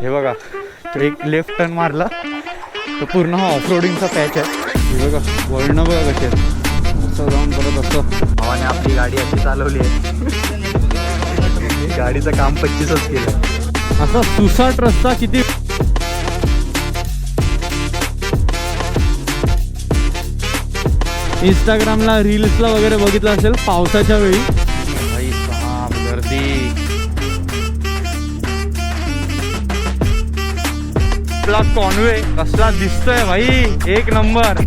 हे बघा तो एक लेफ्ट टर्न मारला. तर पूर्ण हा ऑफरोडिंगचा पॅच आहे. हे बघा वळणं बघा आहेत. असं जाऊन परत असं भावाने आपली गाडी अशी चालवली आहे. गाडीचं काम पच्चीसच केलं. असा सुसाट रस्ता किती इंस्टाग्रामला रील्सला वगैरे बघितलं असेल पावसाच्या वेळी. आपला कॉन्वे कसला दिसतोय भाई? एक नंबर.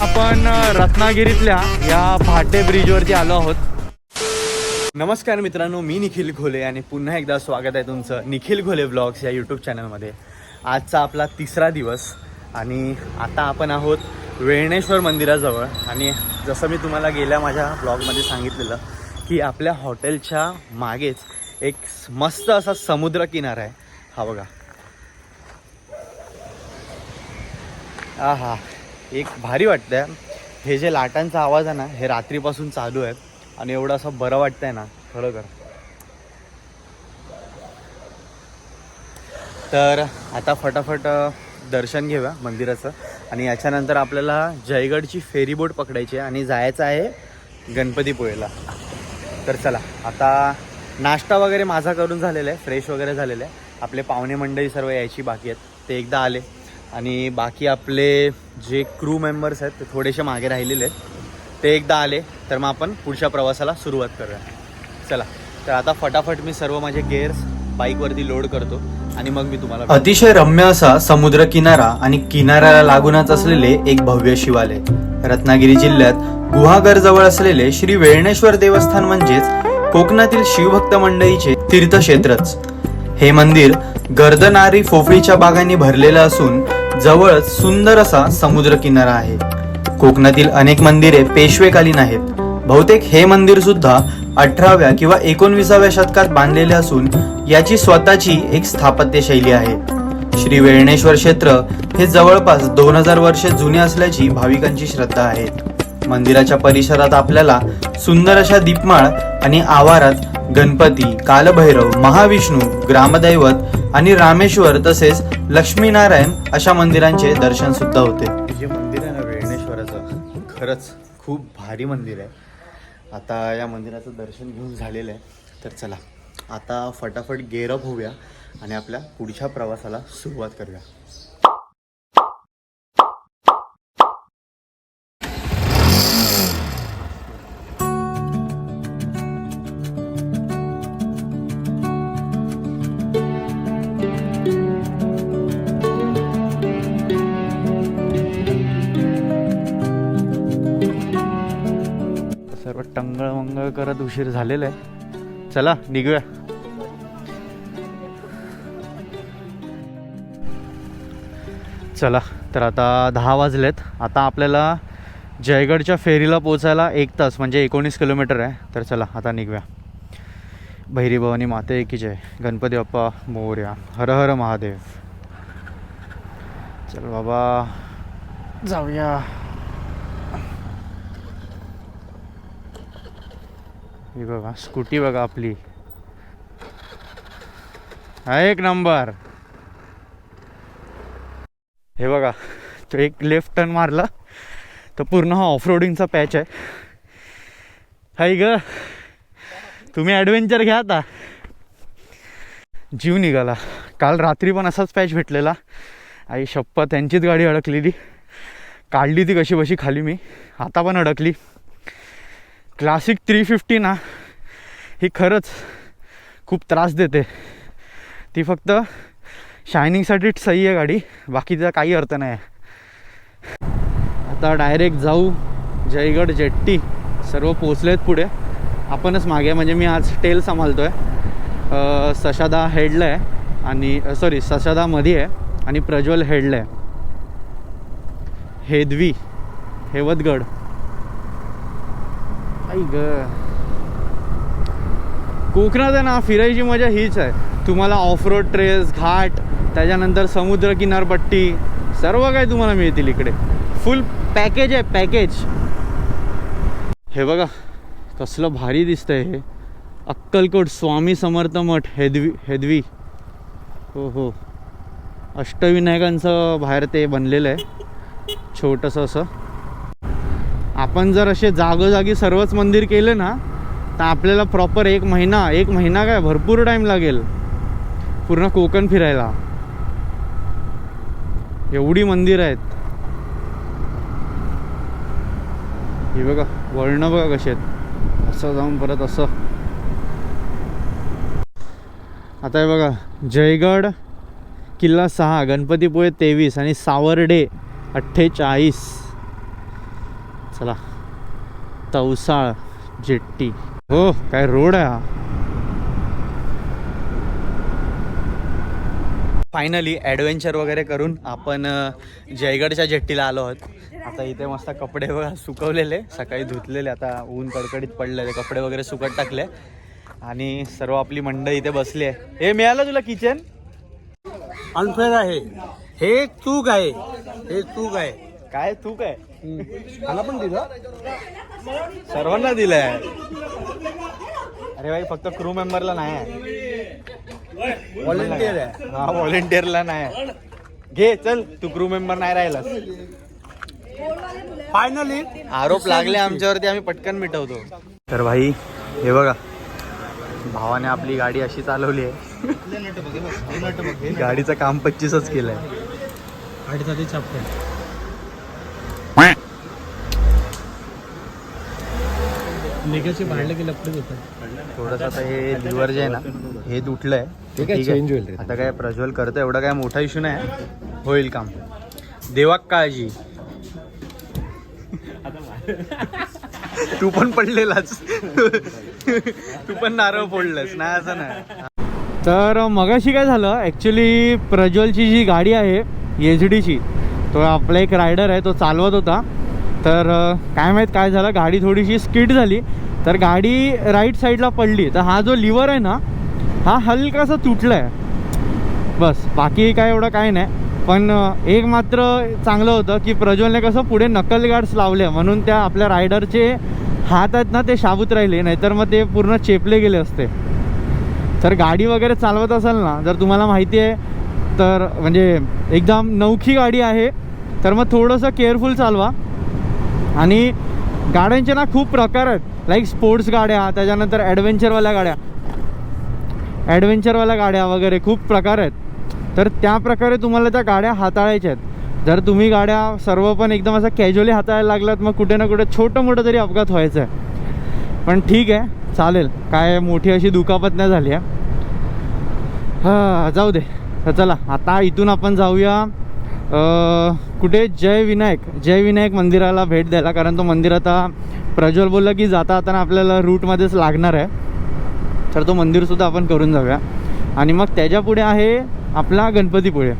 आपण रत्नागिरीतल्या या भाटे ब्रिजवरती आलो आहोत. नमस्कार मित्रांनो मी निखिल घोले आणि पुन्हा एकदा स्वागत आहे तुमचं निखिल घोले ब्लॉग्स या यूट्यूब चॅनलमध्ये आजचा आपला तिसरा दिवस आणि आता आपण आहोत वेळणेश्वर मंदिराजवळ. आणि जसं मी तुम्हाला गेल्या माझ्या ब्लॉगमध्ये सांगितलेलं की आपल्या हॉटेलच्या मागेच एक मस्त असा समुद्र किनारा आहे. हा बघा. हा हा एक भारी वाटतंय. हे जे लाटांचा आवाज आहे ना हे रात्रीपासून चालू आहे. आणि एवढं असं बरं वाटतंय ना खरोखर. तर आता फटाफट दर्शन घेऊया मंदिराचं. आणि याच्यानंतर आपल्याला जयगडची फेरीबोट पकडायची आहे. आणि जायचं आहे गणपतीपुळेला. तर चला आता नाश्ता वगैरे माझा करून झालेला आहे फ्रेश वगैरे झालेलं आहे. आपले पाहुणे मंडळी सर्व यायची बाकी आहेत. ते एकदा आले. आणि बाकी आपले जे क्रू मेंबर्स आहेत ते थोडेसे मागे राहिलेले आहेत. ते एकदा आले तर मग आपण पुढच्या प्रवासाला सुरुवात करूया. चला तर आता फटाफट मी सर्व माझे गेअर्स बाईकवरती लोड करतो आणि मग मी तुम्हाला अतिशय रम्य असा समुद्र किनारा आणि किनाऱ्याला लागूनच असलेले एक भव्य शिवालय. रत्नागिरी जिल्ह्यात गुहागर जवळ असलेले श्री वेळणेश्वर देवस्थान म्हणजेच कोकणातील शिवभक्त मंडळीचे तीर्थक्षेत्रच. हे मंदिर गर्दनारी फोफळीच्या बागांनी भरलेलं असून जवळच सुंदर असा समुद्र किनारा आहे. कोकणातील अनेक मंदिरे पेशवेकालीन आहेत. बहुतेक हे मंदिर सुद्धा अठराव्या किंवा एकोणविसाव्या शतकात बांधलेले असून याची स्वतःची एक स्थापत्य शैली आहे. श्री वेळणेश्वर क्षेत्र हे जवळपास दोन हजार वर्षे जुने असल्याची भाविकांची श्रद्धा आहे. मंदिराच्या परिसरात आपल्याला सुंदर अशा दीपमाळ आणि आवारात गणपती कालभैरव महाविष्णू ग्रामदैवत आणि रामेश्वर तसेच लक्ष्मीनारायण अशा मंदिरांचे दर्शन सुद्धा होते. हे जे मंदिर आहे ना वेळणेश्वराचं खरंच खूप भारी मंदिर आहे. आता या मंदिराचं दर्शन घेऊन झालेलं आहे. तर चला आता फटाफट गेअरअप होऊया आणि आपल्या पुढच्या प्रवासाला सुरुवात करूया. करत उशीर झालेला आहे. चला निघूया. चला तर आता दहा वाजलेत. आता आपल्याला जयगडच्या फेरीला पोचायला एक तास म्हणजे एकोणीस किलोमीटर आहे. तर चला आता निघूया. भैरी भवानी माते की जय. गणपती बाप्पा मोर्या. हर हर महादेव. चल बाबा. जाऊया. ही बघा स्कूटी बघा आपली. हा एक नंबर. हे बघा तो एक लेफ्ट टर्न मारला. तर पूर्ण हा ऑफ रोडिंगचा पॅच आहे. हाय ग. तुम्ही ॲडव्हेंचर घ्या आता. जीव निघाला. काल रात्री पण असाच पॅच भेटलेला. आई शप्पा त्यांचीच गाडी अडकलेली. काढली ती कशी बशी खाली मी. आता पण अडकली. क्लासिक थ्री फिफ्टी ना ही खरंच खूप त्रास देते. ती फक्त शायनिंगसाठीच सही आहे गाडी बाकी तिचा काही अर्थ नाही आहे. आता डायरेक्ट जाऊ जयगड जेट्टी सर्व पोचलेत पुढे. आपणच मागे म्हणजे मी आज टेल सांभाळतो आहे सशादा हेडला आहे आणि सॉरी सशादामध्ये आहे आणि प्रज्वल हेडला आहे. हेदवी हेवतगड. आई ग. कोकणात आहे ना फिरायची मजा हीच आहे. तुम्हाला ऑफ रोड ट्रेस घाट त्याच्यानंतर समुद्र किनारपट्टी सर्व काही तुम्हाला मिळतील इकडे. फुल पॅकेज आहे पॅकेज हे बघा कसलं भारी दिसतंय हे. अक्कलकोट स्वामी समर्थ मठ हेदवी हेदवी. हो हो अष्टविनायकांचं बाहेर ते बनलेलं आहे. छोटंसं असं. आपण जर असे जागोजागी सर्वच मंदिर केले ना तर आपल्याला प्रॉपर एक महिना एक महिना काय भरपूर टाईम लागेल. पूर्ण कोकण फिरायला. एवढी मंदिर आहेत. हे बघा वळणं बघा कसे आहेत. असं जाऊन परत असं. आता हे बघा जयगड किल्ला सहा गणपतीपुळे तेवीस आणि सावर्डे अठ्ठेचाळीस. चला. तवसाळ जेट्टी. हो काय रोड आहे हा. फायनली ॲडव्हेंचर वगैरे करून आपण जयगडच्या जेट्टीला आलो आहोत. आता इथे मस्त कपडे बघा सुकवलेले. सकाळी धुतलेले आता ऊन कडकडीत पडलेले कपडे वगैरे सुकत टाकले. आणि सर्व आपली मंडळी इथे बसली आहे. हे मिळालं तुला किचन? अनफेअर आहे. हे चूक आहे. हे चूक आहे. काय तू काय मला पण दिलं. सर्वांना दिलंय. अरे भाई फक्त क्रू मेंबरला नाही आहे. व्हॉलेंटियर आहे. हा व्हॉलेंटिअरला नाही. घे चल. तू क्रू मेंबर नाही राहिलास. फायनली आरोप लागले आमच्यावरती आम्ही पटकन मिटवतो. तर भाई हे बघा. भावाने आपली गाडी अशी चालवली आहे. गाडीचं काम पच्चीसच केलंय. गाडीसाठी छापते भांडले की लपडे होतात. थोडस आता हे लिव्हर जे आहे ना हे तुटलंय. ते काय ठीक आहे. change होईल रे. आता काय प्रज्वल करतो एवढा काय मोठा इश्यू नाही. होईल काम. देवाक काळजी. तू पण पडलेलाच. तू पण नारळ फोडलंस. नाही असं नाही. तर मगाशी काय झालं ॲक्च्युली प्रज्वलची जी गाडी आहे एच डीची तो आपला एक रायडर आहे तो चालवत होता. तर काय माहीत काय झालं गाडी थोडीशी स्किड झाली. तर गाडी राईट साईडला पडली. तर हा जो लिव्हर आहे ना हा हलकासा तुटला आहे बस बाकी काय एवढं काय नाही. पण एक मात्र चांगलं होतं की प्रज्वलने कसं पुढे नकल गार्ड्स लावले. म्हणून त्या आपल्या रायडरचे हात आहेत ना ते शाबूत राहिले. नाहीतर मग ते पूर्ण चेपले गेले असते. तर गाडी वगैरे चालवत असाल ना जर तुम्हाला माहिती आहे तर म्हणजे एकदम नवखी गाडी आहे. तर मग थोडंसं केअरफुल चालवा. आणि गाड्यांचे ना खूप प्रकार आहेत. लाईक स्पोर्ट्स गाड्या त्याच्यानंतर ॲडव्हेंचरवाल्या गाड्या. ॲडव्हेंचरवाल्या गाड्या वगैरे खूप प्रकार आहेत. तर त्या प्रकारे तुम्हाला त्या गाड्या हाताळायच्या आहेत. जर तुम्ही गाड्या सर्व पण एकदम असं कॅज्युअली हाताळायला लागलात मग कुठे ना कुठे छोटं मोठं तरी अपघात व्हायचं आहे पण ठीक आहे चालेल. काय मोठी अशी दुखापत नाही झाली आहे. हां जाऊ दे. तर चला आता इथून आपण जाऊया. कुठे जय विनायक जय विनायक मंदिराला भेट द्यायला कारण तो मंदिर आता प्रज्वल बोलला की जाता आता आपल्याला रूटमध्येच लागणार आहे. तर तो मंदिरसुद्धा आपण करून जाऊया. आणि मग त्याच्या पुढे आहे आपला गणपतीपुळे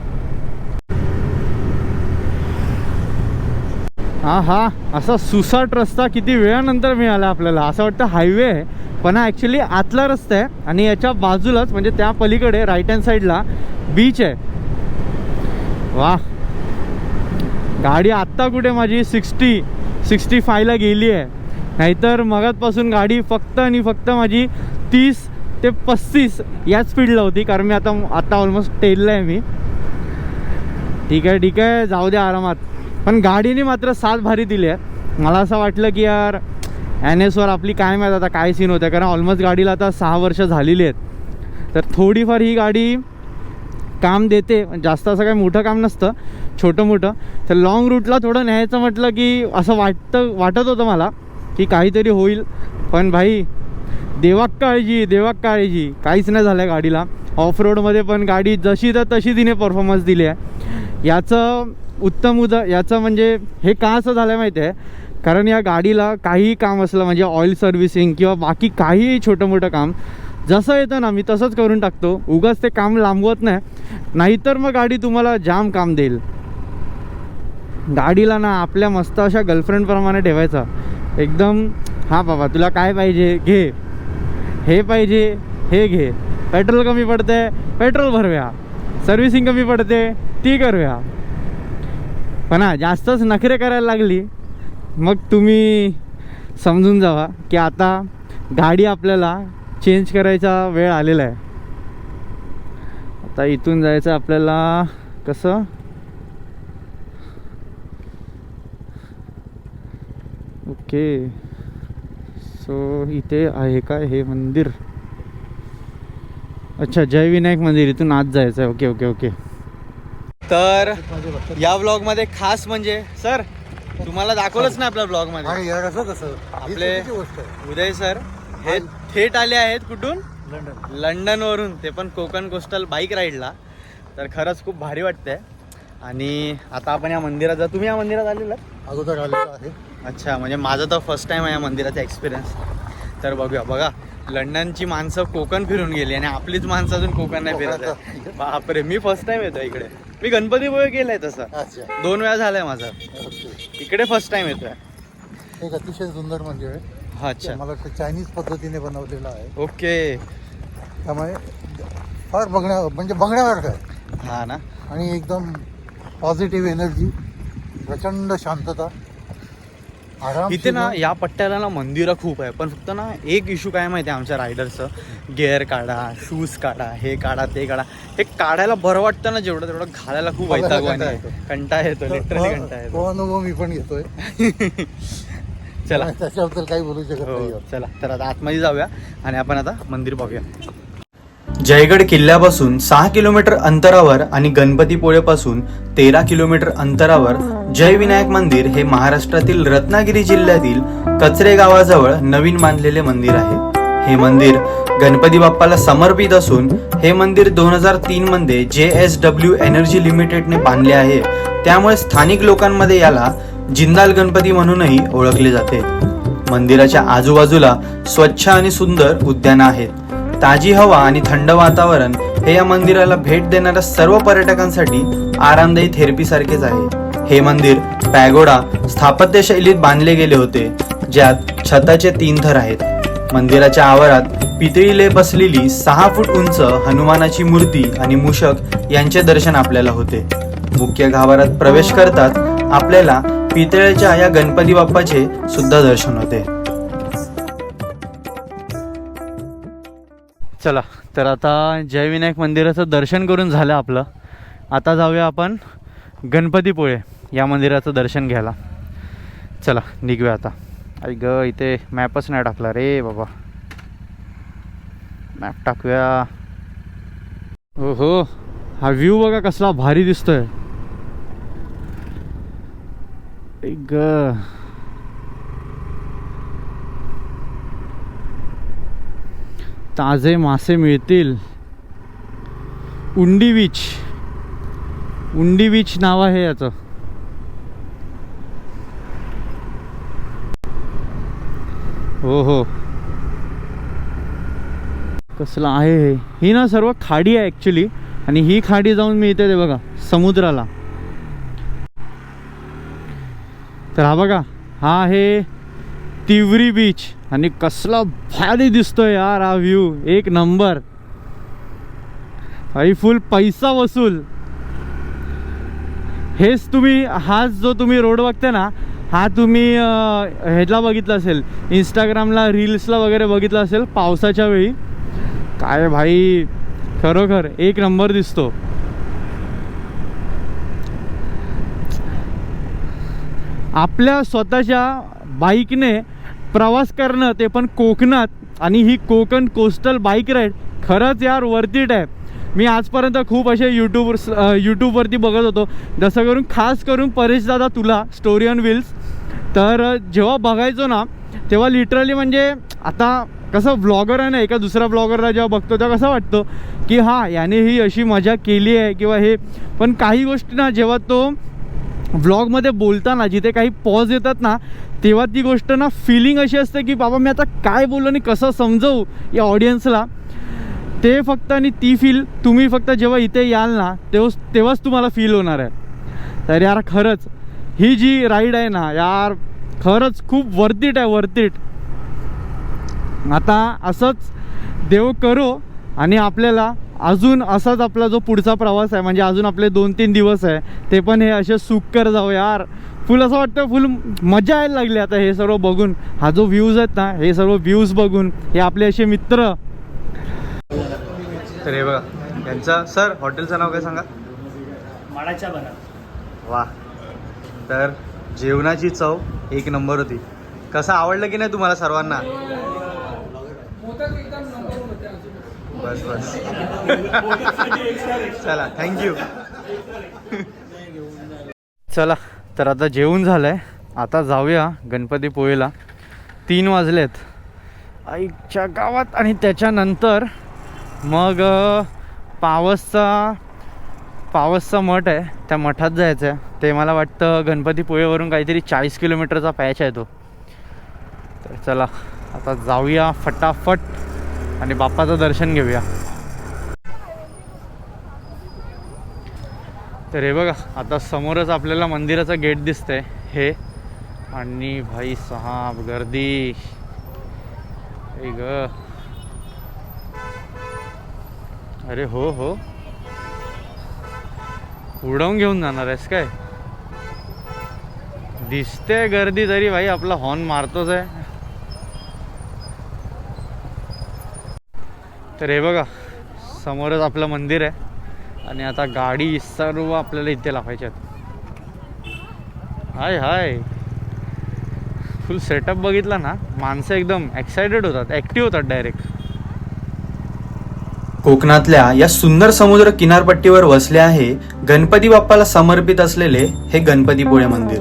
हा हा असा सुसाट रस्ता किती वेळानंतर मिळाला आपल्याला. असं वाटतं हायवे आहे पण हा ॲक्च्युली आतला रस्ता आहे आणि याच्या बाजूलाच म्हणजे त्या पलीकडे राईट हँड साईडला बीच आहे. वा गाडी आत्ता कुठे माझी? सिक्स्टी. सिक्स्टी फायला गेली आहे. नाहीतर मगातपासून गाडी फक्त आणि फक्त माझी तीस ते पस्तीस याच स्पीडला होती. कारण मी आता आता ऑलमोस्ट टेलला आहे मी. ठीक आहे ठीक आहे. जाऊ द्या आरामात. पण गाडीने मात्र साथ भारी दिली आहे. मला असं वाटलं की यार एन एसवर आपली काय माहीत आता काय सीन होतं. कारण ऑलमोस्ट गाडीला आता सहा वर्ष झालेली आहेत. तर थोडीफार ही गाडी काम देते. जास्त असं काही मोठं काम नसतं. छोटं मोठं तर लॉंग रूटला थोडं न्यायचं म्हटलं की असं वाटतं वाटत होतं मला की काहीतरी होईल. पण भाई देवाक काळजी देवाक काळजी. काहीच नाही झालं गाडीला. ऑफ रोडमध्ये पण गाडी जशी तर तशी तिने परफॉर्मन्स दिली आहे. याचं उत्तम उदा याचं म्हणजे हे का असं झालं माहिती आहे कारण या गाडीला काहीही काम असलं म्हणजे ऑइल सर्व्हिसिंग किंवा बाकी काहीही छोटं मोठं काम जसं येतं ना मी तसंच करून टाकतो. उगाच ते काम लांबवत नाही. नाहीतर मग गाडी तुम्हाला जाम काम देईल. गाडीला ना आपल्या मस्त अशा गर्लफ्रेंडप्रमाणे ठेवायचा. एकदम हां बाबा तुला काय पाहिजे? घे. हे पाहिजे हे घे. पेट्रोल कमी पडते पेट्रोल भरव्या. सर्व्हिसिंग कमी पडते ती करव्या पण हा जास्तच नखरे करायला लागली. मग तुम्ही समजून जावा की आता गाडी आपल्याला चेंज करायचा वेळ आलेला आहे. आता इथून जायचं आपल्याला कसं? ओके. सो इथे आहे काय? हे मंदिर. अच्छा जय विनायक मंदिर. इथून आत जायचं आहे ओके ओके ओके. तर या ब्लॉगमध्ये खास म्हणजे सर तुम्हाला दाखवलंच ना आपल्या ब्लॉगमध्ये आणि यार असं कसं? आपले- उदय सर हे थेट आले आहेत कुठून? लंडन. लंडन वरून ते पण कोकण कोस्टल बाईक राईडला तर खरंच खूप भारी वाटतंय. आणि आता आपण या मंदिरात जा तुम्ही या मंदिरात आलेला अगोदर आलेलो आहे. अच्छा म्हणजे माझं तर फर्स्ट टाइम आहे या मंदिराचा एक्सपिरियन्स तर बघूया बघा. लंडनची माणसं कोकण फिरून गेली आणि आपलीच माणसं अजून कोकण नाही फिरत आहे बापरे मी फर्स्ट टाइम येतो इकडे. मी गणपतीपुळे गेलाय तसं. अच्छा. दोन वेळा झालाय माझं. ओके. इकडे फर्स्ट टाइम येतोय. एक अतिशय सुंदर मंदिर आहे. हा, अच्छा. मला वाटतं चायनीज पद्धतीने बनवलेलं आहे. ओके. त्यामुळे फार बघण्या म्हणजे बघण्यासारखं आहे. हा ना. आणि एकदम पॉझिटिव्ह एनर्जी प्रचंड शांतता आराम इथे ना या पट्ट्याला ना मंदिरं खूप आहे. पण फक्त ना एक इश्यू काय माहिती आहे आमच्या रायडरचं गेअर काढा शूज काढा हे काढा ते काढा. हे काढायला बरं वाटतं ना जेवढं तेवढं घालायला खूप वैतागवाणी कंटाळा येतो. कंटाळा येतो लिटरली कंटाळा तो येतो अनुभव मी पण घेतोय. चला. त्याच्याबद्दल काही बोलू शकत हो नाही चला. तर आता आतमध्ये जाऊया आणि आपण आता मंदिर पाहूया जयगड किल्ल्यापासून सहा किलोमीटर अंतरावर आणि गणपतीपुळेपासून तेरा किलोमीटर अंतरावर जय विनायक मंदिर हे महाराष्ट्रातील रत्नागिरी जिल्ह्यातील कचरे गावाजवळ नवीन बांधलेले मंदिर आहे. हे मंदिर गणपती बाप्पाला समर्पित असून हे मंदिर दोन हजार तीन मध्ये जे एस डब्ल्यू एनर्जी लिमिटेडने बांधले आहे. त्यामुळे स्थानिक लोकांमध्ये याला जिंदाल गणपती म्हणूनही ओळखले जाते. मंदिराच्या आजूबाजूला स्वच्छ आणि सुंदर उद्यानं आहेत. ताजी हवा आणि थंड वातावरण हे या मंदिराला भेट देणाऱ्या सर्व पर्यटकांसाठी आरामदायी थेरपी सारखेच आहे. हे मंदिर पॅगोडा स्थापत्य शैलीत बांधले गेले होते ज्यात छताचे तीन थर आहेत. मंदिराच्या आवारात पितळीले बसलेली सहा फूट उंच हनुमानाची मूर्ती आणि मूषक यांचे दर्शन आपल्याला होते. मुख्य गाभारात प्रवेश करतात आपल्याला पितळेच्या या गणपती बाप्पाचे सुद्धा दर्शन होते. चला तर आता जयविनायक मंदिराचं दर्शन करून झालं आपलं. आता जाऊया आपण गणपतीपुळे या मंदिराचं दर्शन घ्यायला. चला निघूया आता. आई ग इथे मॅपच नाही टाकला रे बाबा. मॅप टाकूया. हो हो हा व्ह्यू बघा कसला भारी दिसतोय. ग ताजे मासे मिळतील. उंडी बीच उंडी बीच नाव आहे याचं. हो हो. कसलं आहे हे? ही ना सर्व खाडी आहे ॲक्च्युली आणि ही खाडी जाऊन मिळते ते बघा समुद्राला. तर हा बघा हा आहे तिवरी बीच आणि कसला भारी दिसतोय यार हा व्ह्यू एक नंबर. आई फुल पैसा वसूल. हेच तुम्ही हाच जो तुम्ही रोड बघते ना हा तुम्ही ह्याला बघितला असेल. इंस्टाग्रामला रील्सला वगैरे बघितला असेल पावसाच्या वेळी. काय भाई खरोखर एक नंबर दिसतो. आपल्या स्वतःच्या बाईकने प्रवास करणं ते पण कोकणात. आणि ही कोकण कोस्टल बाईक राईड खरंच यार वर्थिट आहे. मी आजपर्यंत खूप असे यूट्यूब यूट्यूबवरती बघत होतो. जसं करून खास करून परेश दादा तुला स्टोरी ऑन व्हील्स तर जेव्हा बघायचो ना तेव्हा लिटरली म्हणजे आता कसं ब्लॉगर आहे ना एका दुसऱ्या ब्लॉगरला जेव्हा बघतो तेव्हा कसं वाटतं की हां याने ही अशी मजा केली आहे किंवा हे. पण काही गोष्टी ना जेव्हा तो व्लॉगमध्ये बोलताना जिथे काही पॉज येतात ना तेव्हा ती गोष्ट ना फिलिंग अशी असते की बाबा मी आता काय बोललो आणि कसं समजवू या ऑडियन्सला ते फक्त आणि ती फील तुम्ही फक्त जेव्हा इथे याल ना तेव्हाच तेव्हाच तुम्हाला फील होणार आहे. तर यार खरंच ही जी राईड आहे ना यार खरंच खूप वर्थिट आहे वर्थिट आता असंच देव करो आणि आपल्याला अजून असाच आपला जो पुढचा प्रवास आहे म्हणजे अजून आपले दोन तीन दिवस आहे ते पण हे असे सुकर जाऊ यार. फुल असं वाटतं फुल मजा यायला लागली आता हे सर्व बघून. हा जो व्ह्यूज आहेत ना हे सर्व व्ह्यूज बघून हे आपले असे मित्र. तर हे बघा यांचं सर हॉटेलचं नाव काय सांगा? माडाच्या बना वा तर जेवणाची चव एक नंबर होती. कसं आवडलं की नाही तुम्हाला सर्वांना? बस बस. चला थँक्यू चला तर आता जेवण झालं आहे आता जाऊया गणपतीपुळेला तीन वाजलेत. आईच्या गावात आणि त्याच्यानंतर मग पावसचा पावसचा मठ आहे. त्या मठात जायचं आहे ते मला वाटतं गणपतीपुळेवरून काहीतरी चाळीस किलोमीटरचा पॅच आहे तो. तर चला आता जाऊया फटाफट. आणि बाप्पाचं दर्शन घेऊया. तर हे बघा आता समोरच आपल्याला मंदिराचं गेट दिसतंय हे. आणि भाई साहेब गर्दी ग. अरे हो हो. उडवून घेऊन जाणार आहेस काय? दिसते गर्दी तरी भाई आपला हॉर्न मारतोच आहे. तर हे बघा समोरच आपलं मंदिर आहे. आणि आता गाडी सर्व आपल्याला इथे लावायच्या आहेत. हाय हाय. फुल सेटअप बघितला ना माणसं एकदम एक्सायटेड होतात ॲक्टिव्ह होतात डायरेक्ट कोकणातल्या या सुंदर समुद्र किनारपट्टीवर वसले आहे गणपती बाप्पाला समर्पित असलेले हे गणपतीपुळे मंदिर.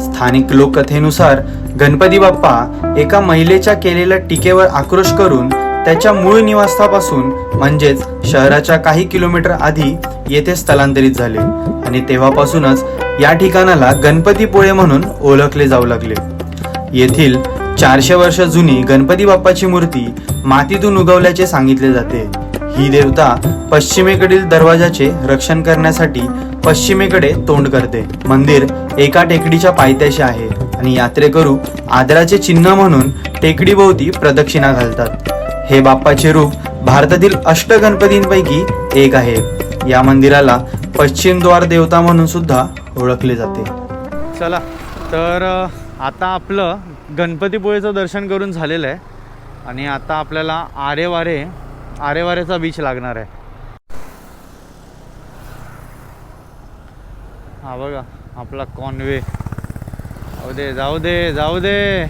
स्थानिक लोककथेनुसार गणपती बाप्पा एका महिलेच्या केलेल्या टीकेवर आक्रोश करून त्याच्या मूळ निवासस्थापासून म्हणजेच शहराच्या काही किलोमीटर आधी येथे स्थलांतरित झाले. आणि तेव्हापासूनच या ठिकाणाला गणपतीपुळे म्हणून ओळखले जाऊ लागले. येथील चारशे वर्ष जुनी गणपती बाप्पाची मूर्ती मातीतून उगवल्याचे सांगितले जाते. ही देवता पश्चिमेकडील दरवाजाचे रक्षण करण्यासाठी पश्चिमेकडे तोंड करते. मंदिर एका टेकडीच्या पायथ्याशी आहे. आणि यात्रेकरू आदराचे चिन्ह म्हणून टेकडीभोवती प्रदक्षिणा घालतात. हे बाप्पाचे रूप भारतातील अष्टगणपतींपैकी एक आहे. या मंदिराला पश्चिम द्वार देवता म्हणून सुद्धा ओळखले जाते. चला तर आता आपलं गणपतीपुळेचं दर्शन करून झालेलं आहे. आणि आता आपल्याला आरेवारे आरेवारेचा बीच लागणार आहे. हा बघा आपला कॉनवे जाऊ दे जाऊ दे जाऊ दे.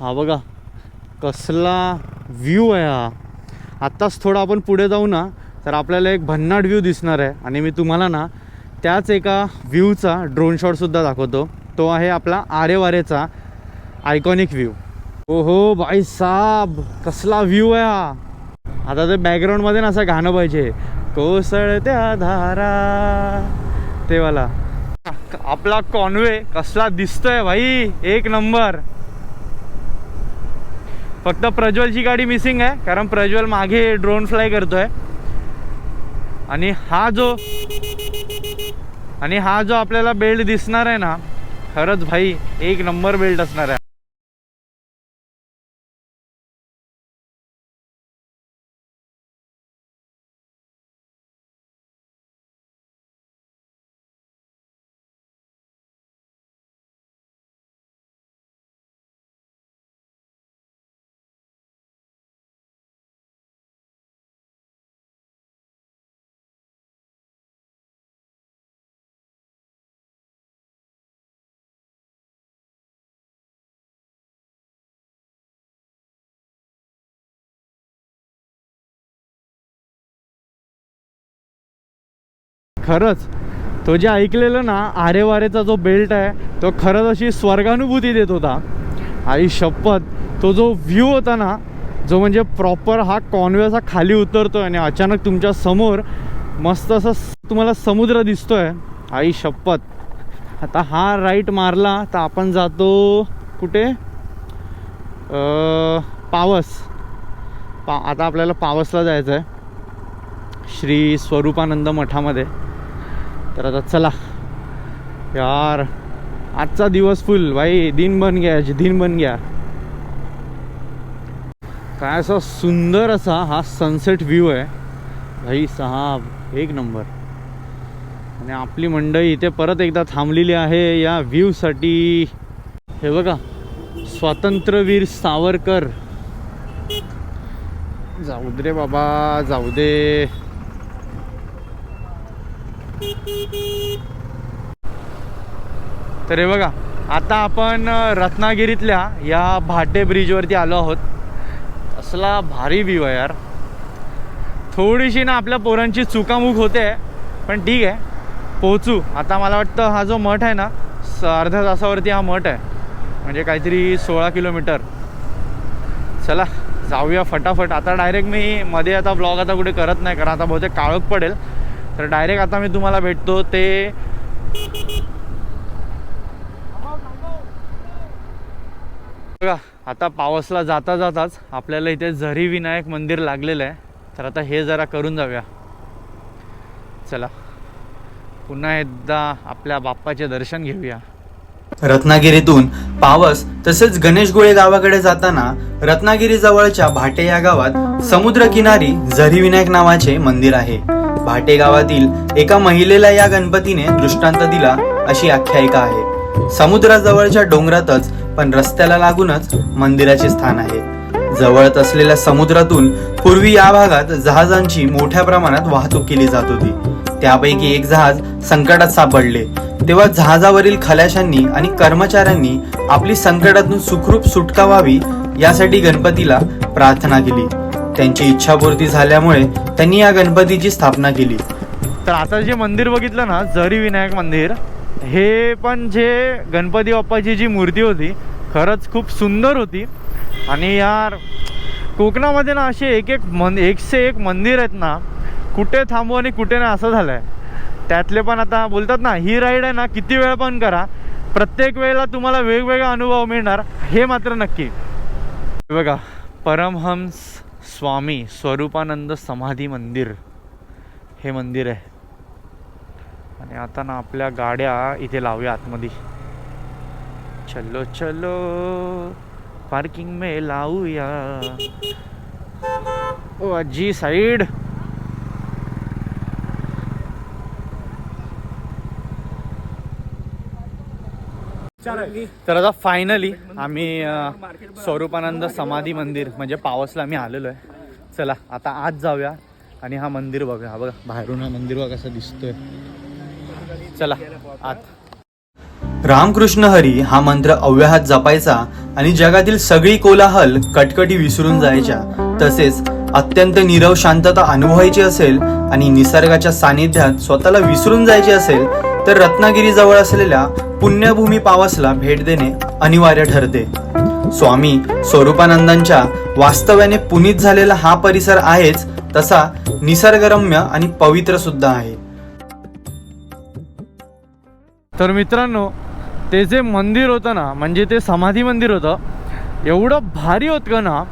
हा बघा कसला व्ह्यू आहे हा. आत्ताच थोडा आपण पुढे जाऊ ना तर आपल्याला एक भन्नाट व्ह्यू दिसणार आहे. आणि मी तुम्हाला ना त्याच एका व्ह्यूचा ड्रोन शॉटसुद्धा दाखवतो. तो आहे आपला आरेवारेचा आयकॉनिक व्ह्यू ओहो भाई साब कसला व्ह्यू आहे हा. आता ते बॅकग्राऊंडमध्ये ना असं गाणं पाहिजे. कोसळत्या धारा. ते वाला. आपला कॉन्वे कसला दिसतोय भाई. एक नंबर. फक्त प्रज्वलची गाडी मिसिंग आहे कारण प्रज्वल मागे ड्रोन फ्लाय करतोय. आणि हा जो आणि हा जो आपल्याला बेल्ट दिसणार आहे ना खरंच भाई एक नंबर बेल्ट असणार आहे. खरंच. तो जे ऐकलेलं ना आरेवारेचा जो बेल्ट आहे तो खरंच अशी स्वर्गानुभूती देत होता. आई शपथ तो जो व्ह्यू होता ना जो म्हणजे प्रॉपर हा कॉन्वे खाली उतरतोय आणि अचानक तुमच्यासमोर मस्त असं तुम्हाला समुद्र दिसतोय. आई शपथ. आता हा राईट मारला तर आपण जातो कुठे? पावस. पा आता आपल्याला पावसला जायचं आहे श्री स्वरूपानंद मठामध्ये. तर आता चला. यार आजचा दिवस फुल भाई दिन बन गया दिन बन गया. काय असा सुंदर असा हा सनसेट व्ह्यू आहे. भाई साहब एक नंबर आणि आपली मंडळी इथे परत एकदा थांबलेली आहे या व्ह्यूसाठी हे बघा स्वातंत्र्यवीर सावरकर. जाऊ दे रे बाबा जाऊ दे. तर हे बघा आता आपण रत्नागिरीतल्या या भाटे ब्रिजवरती आलो आहोत. असला भारी व्ह्यू आहे यार. थोडीशी ना आपल्या पोरांची चुकामुक होते पण ठीक आहे. पोहोचू. आता मला वाटतं हा जो मठ आहे ना स अर्ध्या तासावरती हा मठ आहे. म्हणजे काहीतरी सोळा किलोमीटर. चला जाऊया फटाफट. आता डायरेक्ट मी मध्ये आता ब्लॉग आता कुठे करत नाही कारण आता बहुतेक काळोख पडेल. तर डायरेक्ट आता मी तुम्हाला भेटतो ते बघा आता पावसला जाता जाताच आपल्याला इथे झरी विनायक मंदिर लागलेलं आहे. तर आता हे जरा करून जाऊया. चला. पुन्हा एकदा आपल्या बाप्पाचे दर्शन घेऊया. रत्नागिरीतून पावस तसेच गणेशगोळे गावाकडे जाताना रत्नागिरी जवळच्या भाटे या गावात समुद्रकिनारी झरीविनायक नावाचे मंदिर आहे. भाटे गावातील एका महिलेला या गणपतीने दृष्टांत दिला अशी आख्यायिका आहे. समुद्राजवळच्या डोंगरातच पण रस्त्याला लागूनच मंदिराचे स्थान आहे. जवळच असलेल्या समुद्रातून पूर्वी या भागात जहाजांची मोठ्या प्रमाणात वाहतूक केली जात होती. त्यापैकी एक जहाज संकटात सापडले. तेव्हा जहाजावरील खलाशांनी आणि कर्मचाऱ्यांनी आपली संकटातून सुखरूप सुटका व्हावी यासाठी गणपतीला प्रार्थना केली. त्यांची इच्छापूर्ती झाल्यामुळे त्यांनी या गणपतीची स्थापना केली. तर आता जे मंदिर बघितलं ना जरी विनायक मंदिर हे पण जे गणपती बाप्पाची जी मूर्ती होती खरंच खूप सुंदर होती. आणि यार कोकणामध्ये ना असे एक एक मन एकशे एक मंदिर आहेत ना कुठे थांबू आणि कुठे नाही असं झालं आहे त्यातले पण आता बोलतात ना ही राईड आहे ना किती वेळ पण करा. प्रत्येक वेळेला तुम्हाला वेगवेगळा अनुभव मिळणार हे मात्र नक्की. बघा परमहंस स्वामी स्वरूपानंद समाधी मंदिर. हे मंदिर आहे. आणि आता ना आपल्या गाड्या इथे लावूया आतमध्ये. चलो चलो. पार्किंग में लावूया. ओ आजी साईड तर आता फायनली आम्ही स्वरूपानंद समाधी मंदिर म्हणजे पावसला आम्ही आलेलो आहे. चला आता आज जाऊया आणि हा मंदिर बघूया. हा बघा बाहेरून हा मंदिर बघा कसं दिसतोय. चला आत. रामकृष्ण हरी हा मंत्र अव्याहात जपायचा आणि जगातील सगळी कोलाहल कटकटी विसरून जायच्या. तसेच अत्यंत नीरव शांतता अनुभवायची असेल आणि निसर्गाच्या सानिध्यात स्वतःला विसरून जायचे असेल तर रत्नागिरी जवळ असलेल्या पुण्यभूमी पावसला भेट देणे अनिवार्य ठरते. स्वामी स्वरूपानंदांच्या वास्तव्याने पुनीत झालेला हा परिसर आहेच तसा निसर्गरम्य आणि पवित्र सुद्धा आहे. तर मित्रांनो ते जे मंदिर होतं ना म्हणजे ते समाधी मंदिर होतं एवढं भारी होतं का ना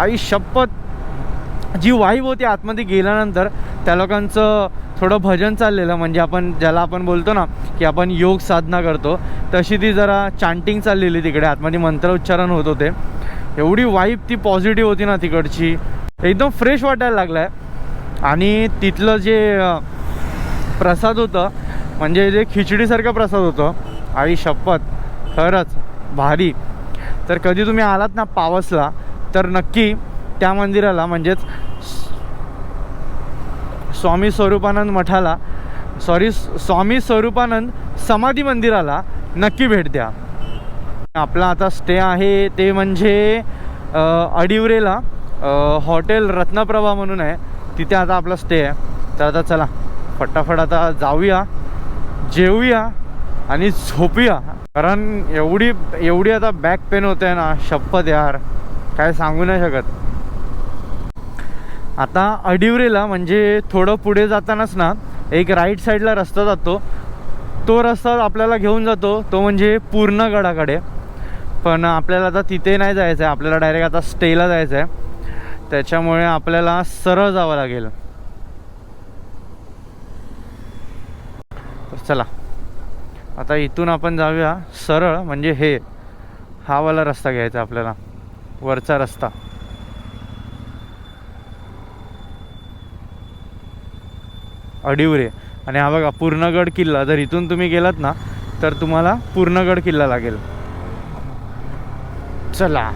आई शपथ जी वाईब होती आतमध्ये गेल्यानंतर त्या लोकांचं थोडं भजन चाललेलं म्हणजे आपण ज्याला आपण बोलतो ना की आपण योग साधना करतो तशी ती जरा चांटिंग चाललेली तिकडे आतमध्ये मंत्रोच्चारण होत होते. एवढी वाईब ती पॉझिटिव्ह होती ना तिकडची. एकदम फ्रेश वाटायला लागलं आहे आणि तिथलं जे प्रसाद होतं म्हणजे जे खिचडीसारखा प्रसाद होतो आई शपथ खरंच भारी. तर कधी तुम्ही आलात ना पावसला तर नक्की त्या मंदिराला म्हणजेच स्वामी स्वरूपानंद मठाला सॉरी स्वामी स्वरूपानंद समाधी मंदिराला नक्की भेट द्या. आपला आता स्टे आहे ते म्हणजे अडिवरेला हॉटेल रत्नप्रभा म्हणून आहे तिथे आता आपला स्टे आहे. तर आता चला फटाफट आता जाऊया. जेवूया आणि झोपूया. कारण एवढी एवढी आता बॅक पेन होते ना शपथ यार. काय सांगू नाही शकत. आता अडिवरेला म्हणजे थोडं पुढे जातानाच ना एक राईट साईडला रस्ता जातो. तो रस्ता आपल्याला घेऊन जातो. तो म्हणजे पूर्णगडाकडे पण आपल्याला आता तिथे नाही जायचं आहे आपल्याला डायरेक्ट आता स्टेला जायचं आहे त्याच्यामुळे आपल्याला सरळ जावं लागेल. चला. आता इथून आपण जाऊया सरळ म्हणजे हे. हावाला रस्ता घ्यायचा आपल्याला. वरचा रस्ता. अडिवरे. आणि हा बघा पूर्णगड किल्ला. जर इथून तुम्ही गेलात ना तर तुम्हाला पूर्णगड किल्ला लागेल. चला.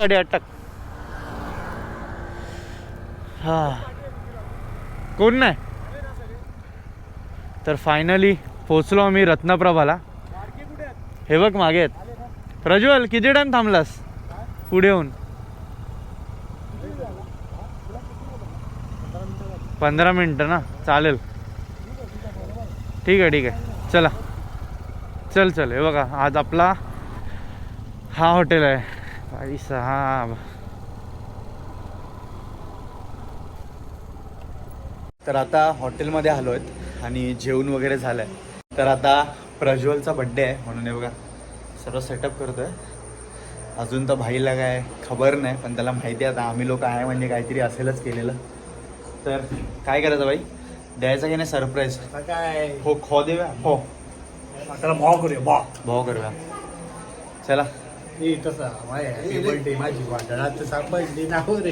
गाडी अटक. हा. कोण नाही? तर फायनली पोचलो आम्ही रत्नप्रभाला. हे बघ मागे आहेत. प्रज्वल किती टाइम थांबलास? पुढे येऊन. पंधरा मिनटं ना? चालेल. ठीक आहे ठीक आहे. चला. चल चल. हे बघा आज आपला हा हॉटेल आहे. भाई साहेब. तर आता हॉटेलमध्ये आलो आहेत. आणि जेवण वगैरे झालं आहे तर आता प्रज्वलचा बड्डे आहे म्हणून हे बघा सर्व सेटअप करतोय. अजून तर भाईला काय खबर नाही पण त्याला माहिती आहे आता आम्ही लोक आहे म्हणजे काहीतरी असेलच केलेलं. तर काय करायचं भाई? द्यायचं की नाही सरप्राईज काय? हो खो देऊया? हो. त्याला भाव करूया भाव. भाऊ करूया. चला. हे तसा माझी नाव रे.